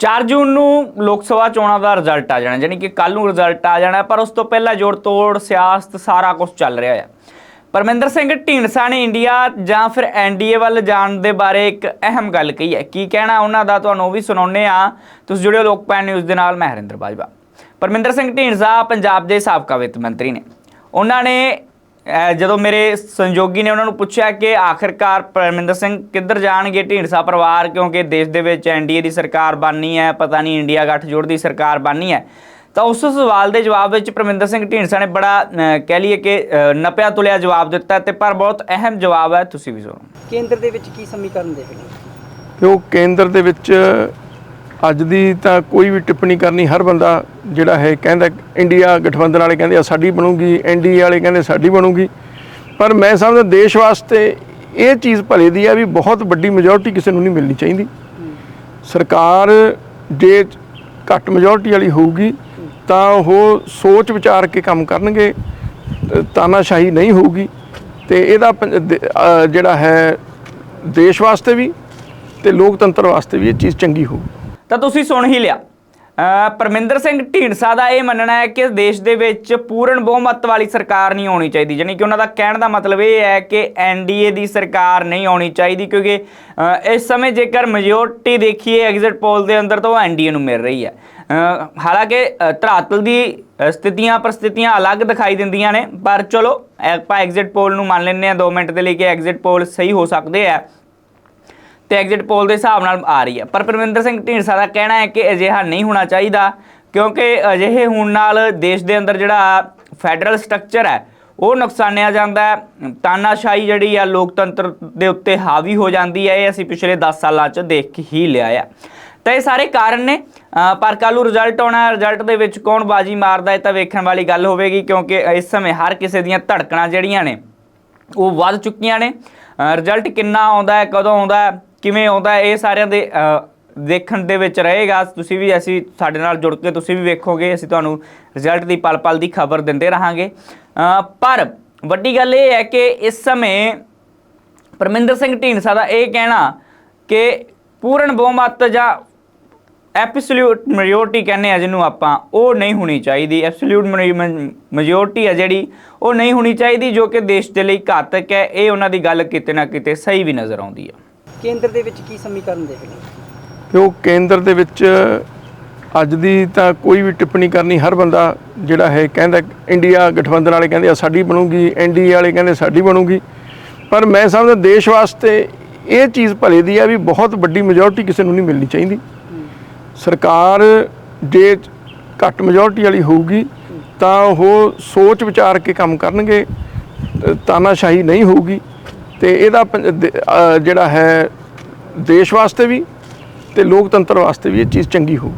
4 ਜੂਨ ਨੂੰ ਲੋਕ ਸਭਾ ਚੋਣਾਂ ਦਾ ਰਿਜ਼ਲਟ ਆ ਜਾਣਾ, ਯਾਨੀ ਕਿ ਕੱਲ ਨੂੰ ਰਿਜ਼ਲਟ ਆ ਜਾਣਾ, ਪਰ ਉਸ ਤੋਂ ਪਹਿਲਾਂ ਜੋੜ ਤੋੜ, ਸਿਆਸਤ, ਸਾਰਾ ਕੁਝ ਚੱਲ ਰਿਹਾ ਹੈ ਪਰਮਿੰਦਰ ਸਿੰਘ ਢੀਂਡਸਾ ਨੇ ਇੰਡੀਆ ਜਾਂ ਫਿਰ ਐਨਡੀਏ ਵੱਲ ਜਾਣ ਦੇ ਬਾਰੇ ਇੱਕ ਅਹਿਮ ਗੱਲ ਕਹੀ ਹੈ। ਕੀ ਕਹਿਣਾ ਉਹਨਾਂ ਦਾ, ਤੁਹਾਨੂੰ ਉਹ ਵੀ ਸੁਣਾਉਂਦੇ ਆ ਤੁਸੀਂ ਜੁੜਿਓ ਲੋਕਪਾਲ ਨਿਊਜ਼ ਦੇ ਨਾਲ, ਮੈਂ ਹਰਿੰਦਰ ਬਾਜਵਾ। ਪਰਮਿੰਦਰ ਸਿੰਘ ਢੀਂਡਸਾ, ਪੰਜਾਬ ਦੇ ਸਾਬਕਾ ਵਿੱਤ ਮੰਤਰੀ ਨੇ। ਉਹਨਾਂ ਨੇ ਜਦੋਂ ਮੇਰੇ ਸੰਯੋਗੀ ਨੇ ਉਹਨਾਂ ਨੂੰ ਪੁੱਛਿਆ ਕਿ ਆਖਿਰਕਾਰ ਪਰਮਿੰਦਰ ਸਿੰਘ ਕਿੱਧਰ ਜਾਣਗੇ ਢੀਂਡਸਾ ਪਰਿਵਾਰ ਕਿਉਂਕਿ ਦੇਸ਼ ਦੇ ਵਿੱਚ ਐਨਡੀਏ ਦੀ ਸਰਕਾਰ ਬਣਨੀ ਹੈ ਪਤਾ ਨਹੀਂ ਇੰਡੀਆ ਗੱਠਜੋੜ ਦੀ ਸਰਕਾਰ ਬਣਨੀ ਹੈ। ਤਾਂ ਉਸ ਸਵਾਲ ਦੇ ਜਵਾਬ ਵਿੱਚ ਪਰਮਿੰਦਰ ਸਿੰਘ ਢੀਂਡਸਾ ਨੇ ਬੜਾ ਕਹਿ ਲਈਏ ਕਿ ਨਪਿਆ ਤੁਲਿਆ ਜਵਾਬ ਦਿੱਤਾ ਤੇ ਪਰ ਬਹੁਤ ਅਹਿਮ ਜਵਾਬ ਹੈ ਤੁਸੀਂ ਵੀ ਸੁਣੋ। ਕੇਂਦਰ ਦੇ ਵਿੱਚ ਕੀ ਸਮੀਕਰਨ ਦੇਖ ਰਹੇ ਕਿ ਉਹ ਕੇਂਦਰ ਦੇ ਵਿੱਚ ਅੱਜ ਦੀ ਤਾਂ ਕੋਈ ਵੀ ਟਿੱਪਣੀ ਕਰਨੀ ਹਰ ਬੰਦਾ ਜਿਹੜਾ ਹੈ ਕਹਿੰਦਾ ਇੰਡੀਆ ਗਠਬੰਧਨ ਵਾਲੇ ਕਹਿੰਦੇ ਆ, ਸਾਡੀ ਬਣੂਗੀ, ਐਨਡੀਏ ਵਾਲੇ ਕਹਿੰਦੇ ਸਾਡੀ ਬਣੂਗੀ। ਪਰ ਮੈਂ ਸਮਝਦਾ ਦੇਸ਼ ਵਾਸਤੇ ਇਹ ਚੀਜ਼ ਭਲੇ ਦੀ ਆ ਵੀ ਬਹੁਤ ਵੱਡੀ ਮੈਜੋਰਟੀ ਕਿਸੇ ਨੂੰ ਨਹੀਂ ਮਿਲਣੀ ਚਾਹੀਦੀ। ਸਰਕਾਰ ਜੇ ਘੱਟ ਮੈਜੋਰਟੀ ਵਾਲੀ ਹੋਊਗੀ, ਤਾਂ ਉਹ ਸੋਚ ਵਿਚਾਰ ਕੇ ਕੰਮ ਕਰਨਗੇ, ਤਾਨਾਸ਼ਾਹੀ ਨਹੀਂ ਹੋਊਗੀ। ਤੇ ਇਹਦਾ ਪੰ- ਜਿਹੜਾ ਹੈ ਦੇਸ਼ ਵਾਸਤੇ ਵੀ ਤੇ ਲੋਕਤੰਤਰ ਵਾਸਤੇ ਵੀ ਇਹ ਚੀਜ਼ ਚੰਗੀ ਹੋਊ। ਤਾਂ ਤੁਸੀਂ ਸੁਣ ਹੀ ਲਿਆ। ਪਰਮਿੰਦਰ ਸਿੰਘ ਢੀਂਡਸਾ ਦਾ ਇਹ ਮੰਨਣਾ ਹੈ ਕਿ ਦੇਸ਼ ਦੇ ਵਿੱਚ ਪੂਰਨ ਬਹੁਮਤ ਵਾਲੀ ਸਰਕਾਰ ਨਹੀਂ ਆਉਣੀ ਚਾਹੀਦੀ। ਯਾਨੀ ਕਿ ਉਹਨਾਂ ਦਾ ਕਹਿਣ ਦਾ ਮਤਲਬ ਇਹ ਹੈ ਕਿ ਐਨਡੀਏ ਦੀ ਸਰਕਾਰ ਨਹੀਂ ਆਉਣੀ ਚਾਹੀਦੀ ਕਿਉਂਕਿ ਇਸ ਸਮੇਂ ਜੇਕਰ ਮੈਜੋਰਟੀ ਦੇਖੀਏ ਐਗਜ਼ਿਟ ਪੋਲ ਦੇ ਅੰਦਰ ਤਾਂ ਉਹ ਐਨਡੀਏ ਨੂੰ ਮਿਲ ਰਹੀ ਹੈ। ਹਾਲਾਂਕਿ ਧਰਾਤਲ ਦੀ ਸਥਿਤੀਆਂ ਪਰਿਸਥਿਤੀਆਂ ਅਲੱਗ ਦਿਖਾਈ ਦਿੰਦੀਆਂ ਨੇ, ਪਰ ਚਲੋ, ਆਪਾਂ ਐਗਜ਼ਿਟ ਪੋਲ ਨੂੰ ਮੰਨ ਲੈਂਦੇ ਹਾਂ। 2 ਮਿੰਟ ਦੇ ਲਈ ਕਿ ਐਗਜ਼ਿਟ ਪੋਲ ਸਹੀ ਹੋ ਸਕਦੇ ਆ ਤੇ ਐਗਜ਼ਿਟ ਪੋਲ ਦੇ ਹਿਸਾਬ ਨਾਲ ਆ ਰਹੀ ਹੈ। ਪਰ ਪਰਮਿੰਦਰ ਸਿੰਘ ਢੀਂਡਸਾ ਦਾ ਕਹਿਣਾ ਹੈ ਕਿ ਅਜਿਹਾ ਨਹੀਂ ਹੋਣਾ ਚਾਹੀਦਾ, ਕਿਉਂਕਿ ਅਜਿਹੇ ਹੋਣ ਨਾਲ ਦੇਸ਼ ਦੇ ਅੰਦਰ ਜਿਹੜਾ ਫੈਡਰਲ ਸਟਰਕਚਰ ਹੈ, ਉਹ ਨੁਕਸਾਨਿਆ ਜਾਂਦਾ ਹੈ। ਤਾਨਾਸ਼ਾਹੀ ਜਿਹੜੀ ਆ ਲੋਕਤੰਤਰ ਦੇ ਉੱਤੇ ਹਾਵੀ ਹੋ ਜਾਂਦੀ ਹੈ, ਇਹ ਅਸੀਂ ਪਿਛਲੇ 10 ਸਾਲਾਂ 'ਚ ਦੇਖ ਹੀ ਲਿਆ ਆ। ਤਾਂ ਇਹ ਸਾਰੇ ਕਾਰਨ ਨੇ। ਪਰ ਕੱਲ੍ਹ ਨੂੰ ਰਿਜ਼ਲਟ ਆਉਣਾ ਰਿਜ਼ਲਟ ਦੇ ਵਿੱਚ ਕੌਣ ਬਾਜੀ ਮਾਰਦਾ ਹੈ ਤਾਂ ਵੇਖਣ ਵਾਲੀ ਗੱਲ ਹੋਵੇਗੀ, ਕਿਉਂਕਿ ਇਸ ਸਮੇਂ ਹਰ ਕਿਸੇ ਦੀਆਂ ਧੜਕਣਾਂ ਜਿਹੜੀਆਂ ਨੇ, ਉਹ ਵੱਧ ਚੁੱਕੀਆਂ ਨੇ। ਰਿਜ਼ਲਟ ਕਿੰਨਾ ਆਉਂਦਾ ਹੈ, ਕਦੋਂ ਆਉਂਦਾ ਹੈ ਕਿਵੇਂ ਆਉਂਦਾ ਇਹ ਸਾਰਿਆਂ ਦੇ ਦੇਖਣ ਦੇ ਵਿੱਚ ਰਹੇਗਾ। ਤੁਸੀਂ ਵੀ ਅਸੀਂ ਸਾਡੇ ਨਾਲ ਜੁੜ ਕੇ ਤੁਸੀਂ ਵੀ ਵੇਖੋਗੇ, ਅਸੀਂ ਤੁਹਾਨੂੰ ਰਿਜ਼ਲਟ ਦੀ ਪਲ-ਪਲ ਦੀ ਖਬਰ ਦਿੰਦੇ ਰਹਾਂਗੇ। ਪਰ ਵੱਡੀ ਗੱਲ ਇਹ ਹੈ ਕਿ ਇਸ ਸਮੇਂ ਪਰਮਿੰਦਰ ਸਿੰਘ ਢੀਂਡਸਾ ਦਾ ਇਹ ਕਹਿਣਾ ਕਿ ਪੂਰਨ ਬਹੁਮਤ ਜਾਂ ਐਬਸੋਲੂਟ ਮੈਜੋਰਟੀ ਕਹਿੰਦੇ ਆ ਜਿਹਨੂੰ ਆਪਾਂ, ਉਹ ਨਹੀਂ ਹੋਣੀ ਚਾਹੀਦੀ। ਐਬਸੋਲੂਟ ਮੈਜੋਰਟੀ ਆ ਜਿਹੜੀ, ਉਹ ਨਹੀਂ ਹੋਣੀ ਚਾਹੀਦੀ, ਜੋ ਕਿ ਦੇਸ਼ ਦੇ ਲਈ ਘਾਤਕ ਹੈ, ਇਹ ਉਹਨਾਂ ਦੀ ਗੱਲ ਕਿਤੇ ਨਾ ਕਿਤੇ ਸਹੀ ਵੀ ਨਜ਼ਰ ਆਉਂਦੀ ਹੈ ਕੇਂਦਰ ਦੇ ਵਿੱਚ ਕੀ ਸਮੀਕਰਨ ਦੇਖ ਰਹੇ ਉਹ ਕੇਂਦਰ ਦੇ ਵਿੱਚ ਅੱਜ ਦੀ ਤਾਂ ਕੋਈ ਵੀ ਟਿੱਪਣੀ ਕਰਨੀ ਹਰ ਬੰਦਾ ਜਿਹੜਾ ਹੈ ਕਹਿੰਦਾ ਇੰਡੀਆ ਗਠਬੰਧਨ ਵਾਲੇ ਕਹਿੰਦੇ ਆ ਸਾਡੀ ਬਣੂਗੀ, ਐਨਡੀਏ ਵਾਲੇ ਕਹਿੰਦੇ ਸਾਡੀ ਬਣੂਗੀ। ਪਰ ਮੈਂ ਸਮਝਦਾ ਦੇਸ਼ ਵਾਸਤੇ ਇਹ ਚੀਜ਼ ਭਲੇ ਦੀ ਆ ਵੀ ਬਹੁਤ ਵੱਡੀ ਮੈਜੋਰਟੀ ਕਿਸੇ ਨੂੰ ਨਹੀਂ ਮਿਲਣੀ ਚਾਹੀਦੀ। ਸਰਕਾਰ ਜੇ ਘੱਟ ਮੈਜੋਰਟੀ ਵਾਲੀ ਹੋਊਗੀ ਤਾਂ ਉਹ ਸੋਚ ਵਿਚਾਰ ਕੇ ਕੰਮ ਕਰਨਗੇ, ਤਾਨਾਸ਼ਾਹੀ ਨਹੀਂ ਹੋਊਗੀ। ਤੇ ਇਹਦਾ ਪੰ- ਜਿਹੜਾ ਹੈ ਦੇਸ਼ ਵਾਸਤੇ ਵੀ ਤੇ ਲੋਕਤੰਤਰ ਵਾਸਤੇ ਵੀ ਇਹ ਚੀਜ਼ ਚੰਗੀ ਹੋਊ।